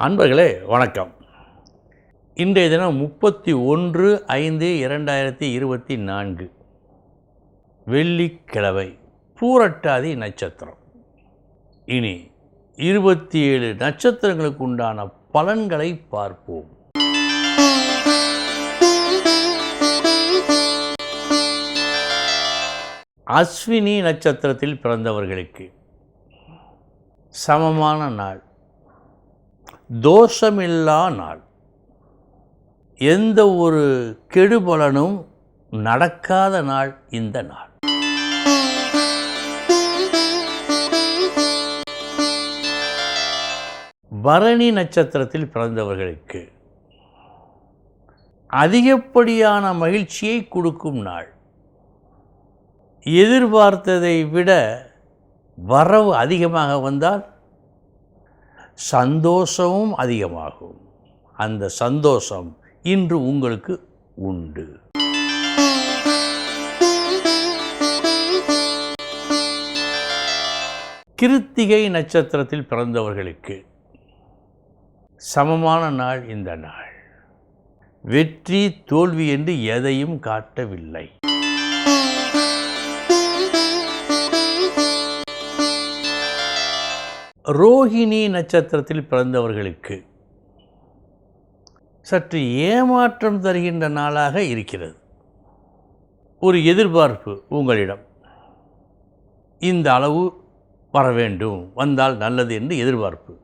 அன்பர்களே வணக்கம். இன்றைய தினம் முப்பத்தி ஒன்று ஐந்து இரண்டாயிரத்தி இருபத்தி நான்கு. வெள்ளிக்கிழமை பூரட்டாதி நட்சத்திரம். இனி இருபத்தி ஏழு நட்சத்திரங்களுக்கு உண்டான பலன்களை பார்ப்போம். அஸ்வினி நட்சத்திரத்தில் பிறந்தவர்களுக்கு சமமான நாள். தோஷமில்லா நாள். எந்த ஒரு கெடுபலனும் நடக்காத நாள் இந்த நாள். பரணி நட்சத்திரத்தில் பிறந்தவர்களுக்கு அதிகப்படியான மகிழ்ச்சியை கொடுக்கும் நாள். எதிர்பார்த்ததை விட வரவு அதிகமாக வந்தால் சந்தோஷமும் அதிகமாகும். அந்த சந்தோஷம் இன்று உங்களுக்கு உண்டு. கிருத்திகை நட்சத்திரத்தில் பிறந்தவர்களுக்கு சமமான நாள் இந்த நாள். வெற்றி தோல்வி என்று எதையும் காட்டவில்லை. ரோஹிணி நட்சத்திரத்தில் பிறந்தவர்களுக்கு சற்று ஏமாற்றம் தருகின்ற நாளாக இருக்கிறது. ஒரு எதிர்பார்ப்பு உங்களிடம். இந்த அளவு வர வேண்டும் வந்தால் நல்லது என்று எதிர்பார்ப்பு.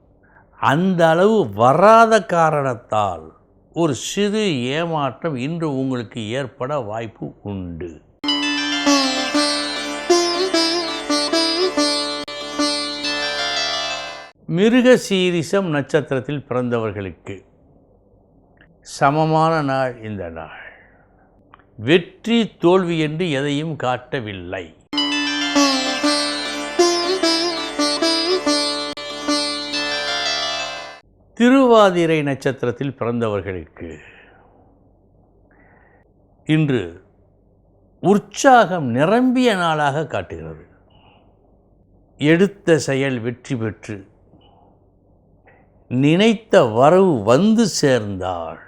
அந்த அளவு வராத காரணத்தால் ஒரு சிறு ஏமாற்றம் இன்று உங்களுக்கு ஏற்பட வாய்ப்பு உண்டு. மிருக சீரிசம் நட்சத்திரத்தில் பிறந்தவர்களுக்கு சமமான நாள் இந்த நாள். வெற்றி தோல்வி என்று எதையும் காட்டவில்லை. திருவாதிரை நட்சத்திரத்தில் பிறந்தவர்களுக்கு இன்று உற்சாகம் நிரம்பிய நாளாக காட்டுகிறது. எடுத்த செயல் வெற்றி பெற்று நினைத்த வரவு வந்து சேர்ந்தால்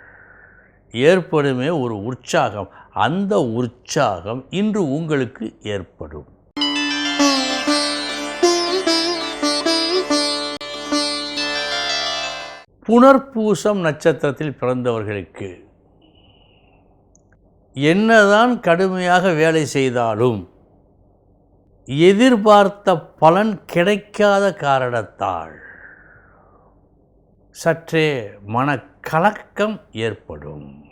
ஏற்படுமே ஒரு உற்சாகம். அந்த உற்சாகம் இன்று உங்களுக்கு ஏற்படும். புனர்பூசம் நட்சத்திரத்தில் பிறந்தவர்களுக்கு என்னதான் கடுமையாக வேலை செய்தாலும் எதிர்பார்த்த பலன் கிடைக்காத காரணத்தால் சற்றே மனக்கலக்கம் ஏற்படும்.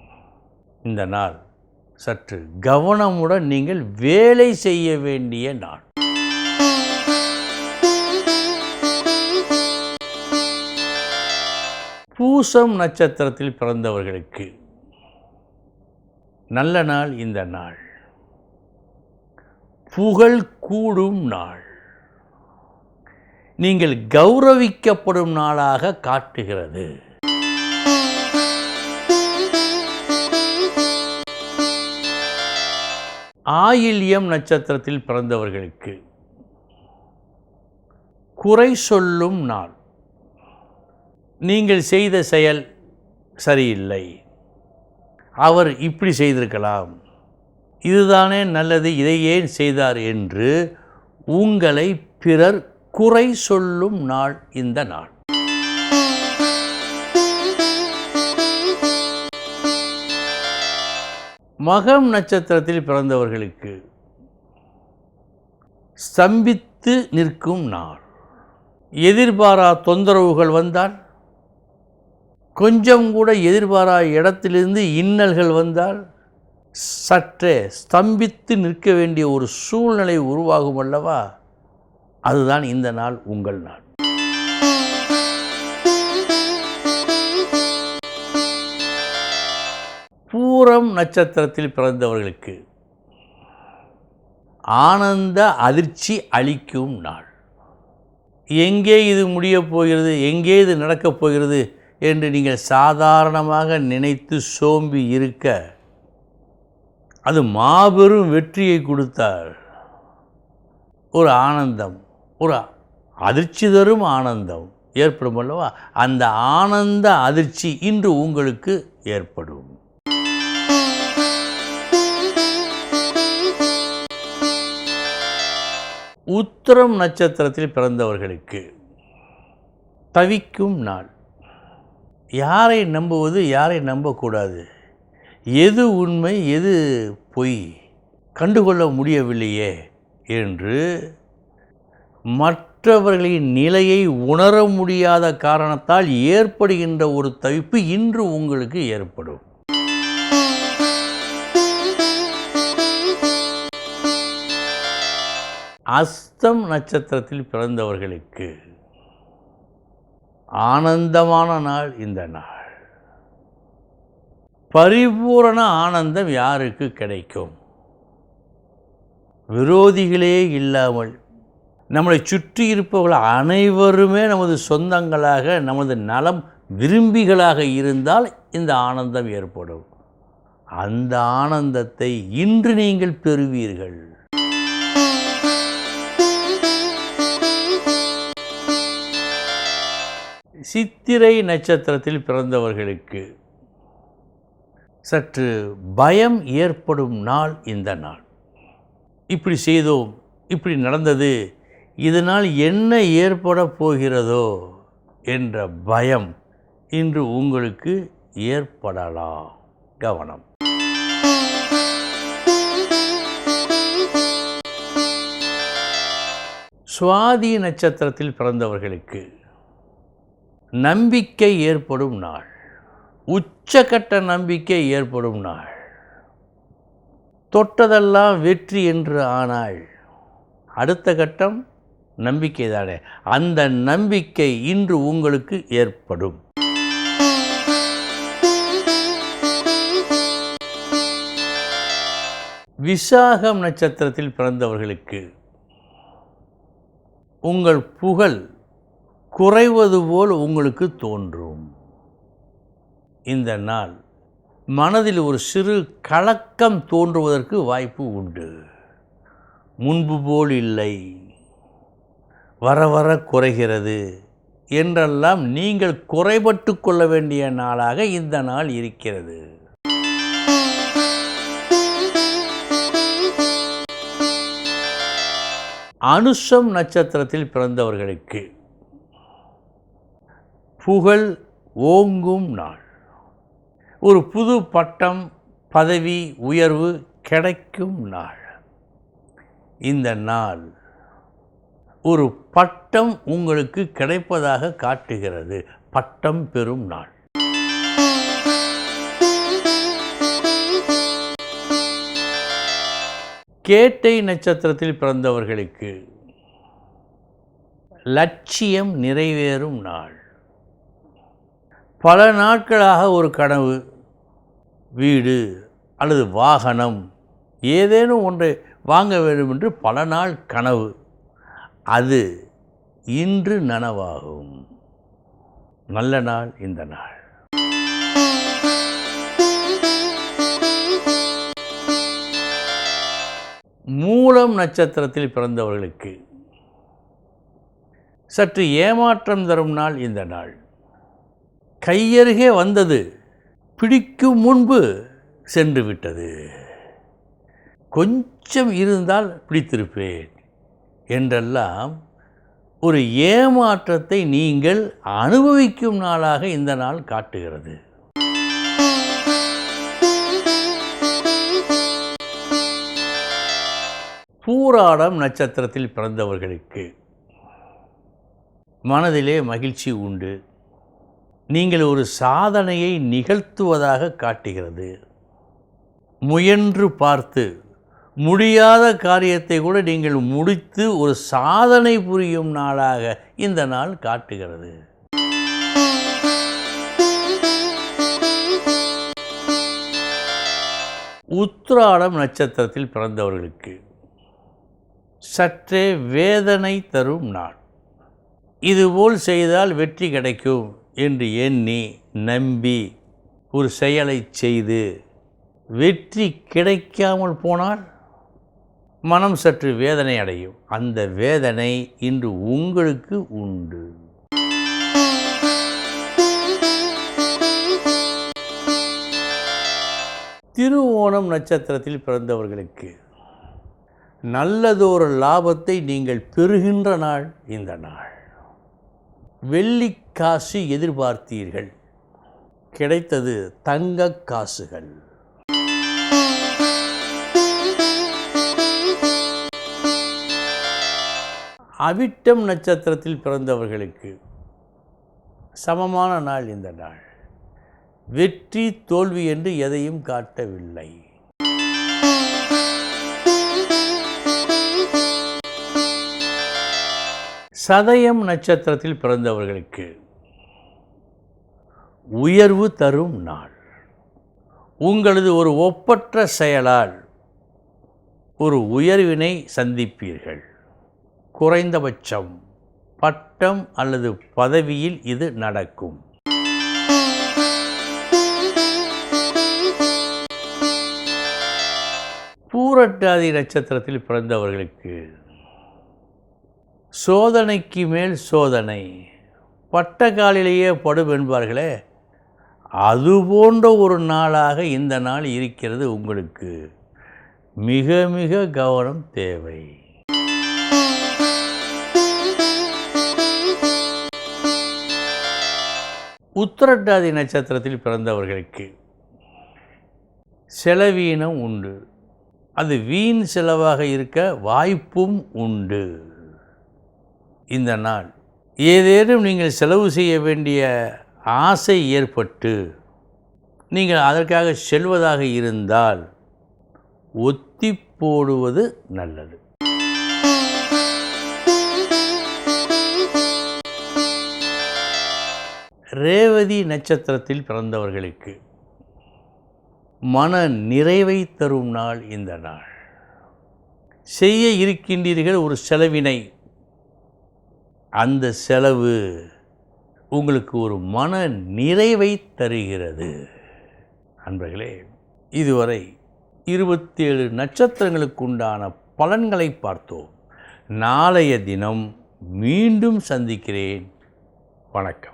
இந்த நாள் சற்று கவனமுடன் நீங்கள் வேலை செய்ய வேண்டிய நாள். பூசம் நட்சத்திரத்தில் பிறந்தவர்களுக்கு நல்ல நாள் இந்த நாள். புகழ் கூடும் நாள். நீங்கள் கௌரவிக்கப்படும் நாளாக காட்டுகிறது. ஆயில்யம் நட்சத்திரத்தில் பிறந்தவர்களுக்கு குறை சொல்லும் நாள். நீங்கள் செய்த செயல் சரியில்லை. அவர் இப்படி செய்திருக்கலாம். இதுதானே நல்லது இதை ஏன் செய்தார் என்று உங்களை பிறர் குறை சொல்லும் நாள் இந்த நாள். மகம் நட்சத்திரத்தில் பிறந்தவர்களுக்கு ஸ்தம்பித்து நிற்கும் நாள். எதிர்பாரா தொந்தரவுகள் வந்தால் கொஞ்சம் கூட எதிர்பாரா இடத்திலிருந்து இன்னல்கள் வந்தால் சற்றே ஸ்தம்பித்து நிற்க வேண்டிய ஒரு சூழ்நிலை உருவாகும் அல்லவா? அதுதான் இந்த நாள் உங்கள் நாள். பூரம் நட்சத்திரத்தில் பிறந்தவர்களுக்கு ஆனந்த அதிர்ச்சி அளிக்கும் நாள். எங்கே இது முடியப் போகிறது எங்கே இது நடக்கப் போகிறது என்று நீங்கள் சாதாரணமாக நினைத்து சோம்பி இருக்க அது மாபெரும் வெற்றியை கொடுத்தார் ஒரு ஆனந்தம். ஒரு அதிர்ச்சி தரும் ஆனந்தம் ஏற்படும் அல்லவா? அந்த ஆனந்த அதிர்ச்சி இன்று உங்களுக்கு ஏற்படும். உத்தரம் நட்சத்திரத்தில் பிறந்தவர்களுக்கு தவிக்கும் நாள். யாரை நம்புவது யாரை நம்பக்கூடாது? எது உண்மை எது பொய்? கண்டுகொள்ள முடியவில்லையே என்று மற்றவர்களின் நிலையை உணர முடியாத காரணத்தால் ஏற்படுகின்ற ஒரு தவிப்பு இன்று உங்களுக்கு ஏற்படும். அஸ்தம் நட்சத்திரத்தில் பிறந்தவர்களுக்கு ஆனந்தமான நாள் இந்த நாள். பரிபூரண ஆனந்தம் யாருக்கு கிடைக்கும்? விரோதிகளே இல்லாமல் நம்மளை சுற்றி இருப்பவர்கள் அனைவருமே நமது சொந்தங்களாக நமது நலம் விரும்பிகளாக இருந்தால் இந்த ஆனந்தம் ஏற்படும். அந்த ஆனந்தத்தை இன்று நீங்கள் பெறுவீர்கள். சித்திரை நட்சத்திரத்தில் பிறந்தவர்களுக்கு சற்று பயம் ஏற்படும் நாள் இந்த நாள். இப்படி செய்தோம் இப்படி நடந்தது இதனால் என்ன ஏற்பட போகிறதோ என்ற பயம் இன்று உங்களுக்கு ஏற்படலாம். கவனம். சுவாதி நட்சத்திரத்தில் பிறந்தவர்களுக்கு நம்பிக்கை ஏற்படும் நாள். உச்சக்கட்ட நம்பிக்கை ஏற்படும் நாள். தொட்டதெல்லாம் வெற்றி என்று ஆனாள். அடுத்த கட்டம் நம்பிக்கை தானே? அந்த நம்பிக்கை இன்று உங்களுக்கு ஏற்படும். விசாகம் நட்சத்திரத்தில் பிறந்தவர்களுக்கு உங்கள் புகழ் குறைவது போல் உங்களுக்கு தோன்றும். இந்த நாள் மனதில் ஒரு சிறு கலக்கம் தோன்றுவதற்கு வாய்ப்பு உண்டு. முன்பு போல் இல்லை. வர வர குறைகிறது என்றெல்லாம் நீங்கள் குறைபட்டு கொள்ள வேண்டிய நாளாக இந்த நாள் இருக்கிறது. அனுஷம் நட்சத்திரத்தில் பிறந்தவர்களுக்கு புகழ் ஓங்கும் நாள். ஒரு புது பட்டம் பதவி உயர்வு கிடைக்கும் நாள். இந்த நாள் ஒரு பட்டம் உங்களுக்கு கிடைப்பதாக காட்டுகிறது. பட்டம் பெறும் நாள். கேட்டை நட்சத்திரத்தில் பிறந்தவர்களுக்கு லட்சியம் நிறைவேறும் நாள். பல நாட்களாக ஒரு கனவு வீடு அல்லது வாகனம் ஏதேனும் ஒன்றை வாங்க வேண்டும் என்று பல நாள் கனவு. அது இன்று நனவாகும். நல்ல நாள் இந்த நாள். மூலம் நட்சத்திரத்தில் பிறந்தவர்களுக்கு சற்று ஏமாற்றம் தரும் நாள் இந்த நாள். கையருகே வந்தது பிடிக்கும் முன்பு சென்று விட்டது. கொஞ்சம் இருந்தால் பிடித்திருப்பேன். என்றெல்லாம் ஒரு ஏமாற்றத்தை நீங்கள் அனுபவிக்கும் நாளாக இந்த நாள் காட்டுகிறது. பூராடம் நட்சத்திரத்தில் பிறந்தவர்களுக்கு மனதிலே மகிழ்ச்சி உண்டு. நீங்கள் ஒரு சாதனையை நிகழ்த்துவதாக காட்டுகிறது. முயன்று பார்த்து முடியாத காரியத்தை கூட நீங்கள் முடித்து ஒரு சாதனை புரியும் நாளாக இந்த நாள் காட்டுகிறது. உத்ராடம் நட்சத்திரத்தில் பிறந்தவர்களுக்கு சற்றே வேதனை தரும் நாள். இதுபோல் செய்தால் வெற்றி கிடைக்கும் என்று எண்ணி நம்பி ஒரு செயலை செய்து வெற்றி கிடைக்காமல் போனால் மனம் சற்று வேதனை அடையும். அந்த வேதனை இன்று உங்களுக்கு உண்டு. திருவோணம் நட்சத்திரத்தில் பிறந்தவர்களுக்கு நல்லதொரு லாபத்தை நீங்கள் பெறுகின்ற நாள் இந்த நாள். வெள்ளி காசு எதிர்பார்த்தீர்கள். கிடைத்தது தங்க காசுகள். அவிட்டம் நட்சத்திரத்தில் பிறந்தவர்களுக்கு சமமான நாள் இந்த நாள். வெற்றி தோல்வி என்று எதையும் காட்டவில்லை. சதயம் நட்சத்திரத்தில் பிறந்தவர்களுக்கு உயர்வு தரும் நாள். உங்களது ஒரு ஒப்பற்ற செயலால் ஒரு உயர்வினை சந்திப்பீர்கள். குறைந்தபட்சம் பட்டம் அல்லது பதவியில் இது நடக்கும். பூரட்டாதி நட்சத்திரத்தில் பிறந்தவர்களுக்கு சோதனைக்கு மேல் சோதனை. பட்ட காலிலேயே படும் என்பார்களே அதுபோன்ற ஒரு நாளாக இந்த நாள் இருக்கிறது உங்களுக்கு. மிக மிக கவனம் தேவை. உத்திரட்டாதி நட்சத்திரத்தில் பிறந்தவர்களுக்கு செலவீனம் உண்டு. அது வீண் செலவாக இருக்க வாய்ப்பும் உண்டு. இந்த நாள் ஏதேனும் நீங்கள் செலவு செய்ய வேண்டிய ஆசை ஏற்பட்டு நீங்கள் அதற்காக செல்வதாக இருந்தால் ஒத்தி போடுவது நல்லது. ரேவதி நட்சத்திரத்தில் பிறந்தவர்களுக்கு மன நிறைவை தரும் நாள் இந்த நாள். செய்ய இருக்கின்றீர்கள் ஒரு செலவினை. அந்த செலவு உங்களுக்கு ஒரு மன நிறைவை தருகிறது. அன்பர்களே இதுவரை இருபத்தேழு நட்சத்திரங்களுக்கு உண்டான பலன்களை பார்த்தோம். நாளைய தினம் மீண்டும் சந்திக்கிறேன். வணக்கம்.